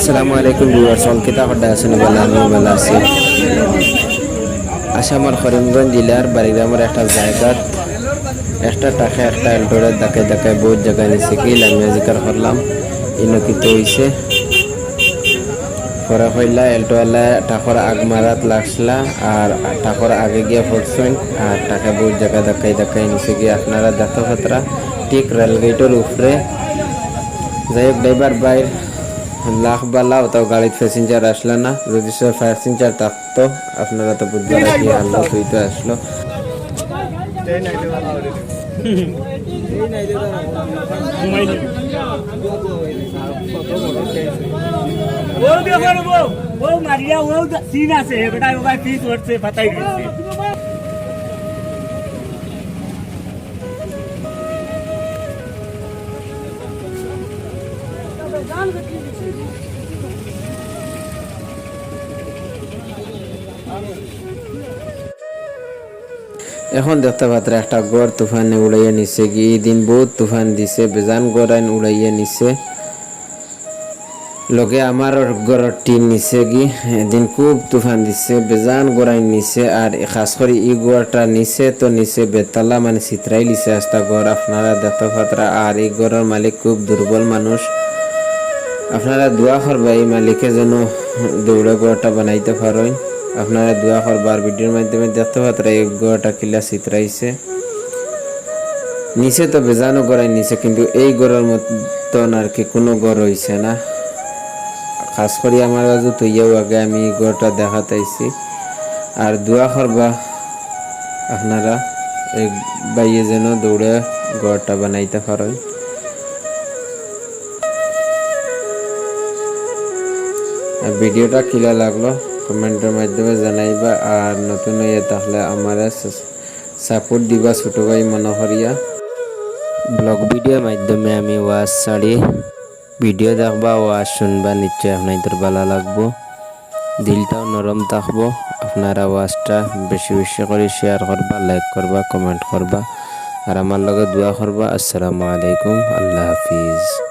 আসসালামু আলাইকুম ভিউয়ার্স অলকিতা হড্ডা আছেন বলে আমি ভালো আছি আসামের করিমগঞ্জ জেলার বাড়িগ্রামের একটা জায়গা, একটা টাকা, একটা এল্টোরের দাকে দাকে বহুত জায়গায় নিছে কি লামিয়া জিকার করলাম। ইনকিত হইছে? পরে হইলা এল্টোয়ালা টাকর আগ মারাত লাগছিলা আর টাকর আগে গিয়ে পড়ছেন আর টাকা বহুত জায়গা দেখাই দেখাই নিছে গিয়ে আপনারা দেখো খতরা। ঠিক রেলগেটের উপরে যাই হোক ড্রাইভার বাইর লাখ বা লাভ তাও গাড়ির প্যাসেঞ্জার আসলো না। যদি সে প্যাসেঞ্জার থাকতো। আপনারা তো বুধবার কি আনলো তুই তো। আসলো। ও মারিয়া ও সিন আছে। বেটা ও ভাই ফিস হচ্ছে ফাটাই দিচ্ছে এখন দেখতে পাত্র একটা গড় তুফানে উড়াইয়া নিছে কি? দিন বহুত তুফান দিছে, বেজান গড় আইন উড়াইয়া নিছে। লগে আমার গড়ের টিন নিছে কি? এদিন খুব তুফান দিছে, বেজান গড়াই নিছে, আর খাস করে ই গড়টা নিছে তো নিচে বেতালা মানে চিত্রাই লিছে আস্তা গড়। আপনারা দেখতে পাত্রা আর এই গড়ের মালিক খুব দুর্বল মানুষ। আপনারা দোয়া করবা এই মালিকে যেন দৌড়ে গড়টা বানাইতে পারেন। আপনারা দোয়া করবার ভিডিওর মাধ্যমে দেখতে পাত্রা এই গড়টা কিলা চিত্রাইছে নিচে তো বেজানো গড়াই নিচে কিন্তু এই গড়ের মতন আর কি কোনো গড় হইছে না। খাস করে আমার কাছে তৈয়াও আগে আমি গড়টা দেখাতাইছি। আর দোয়া করবা আপনারা এই বাইয়ে যেন দৌড়ে গড়টা বানাইতে পারেন। ভিডিওটা কিলা লাগল কমেন্টের মাধ্যমে জানাইবা। আর নতুন হইয়া তাহলে আমার সাপোর্ট দিবা ছোট ভাই মনে করিয়া ব্লগ ভিডিওর মাধ্যমে আমি ওয়াজ ছাড়ি। ভিডিও দেখবা, ওয়াজ শুনবা নিশ্চয় আপনাদের ভালো লাগবো। দিলটাও নরম থাকব। আপনারা ওয়াজটা বেশি বেশি করে শেয়ার করবা লাইক করবা কমেন্ট করবা। আর আমার লগে দোয়া করবা। আসসালামু আলাইকুম। আল্লাহ হাফিজ।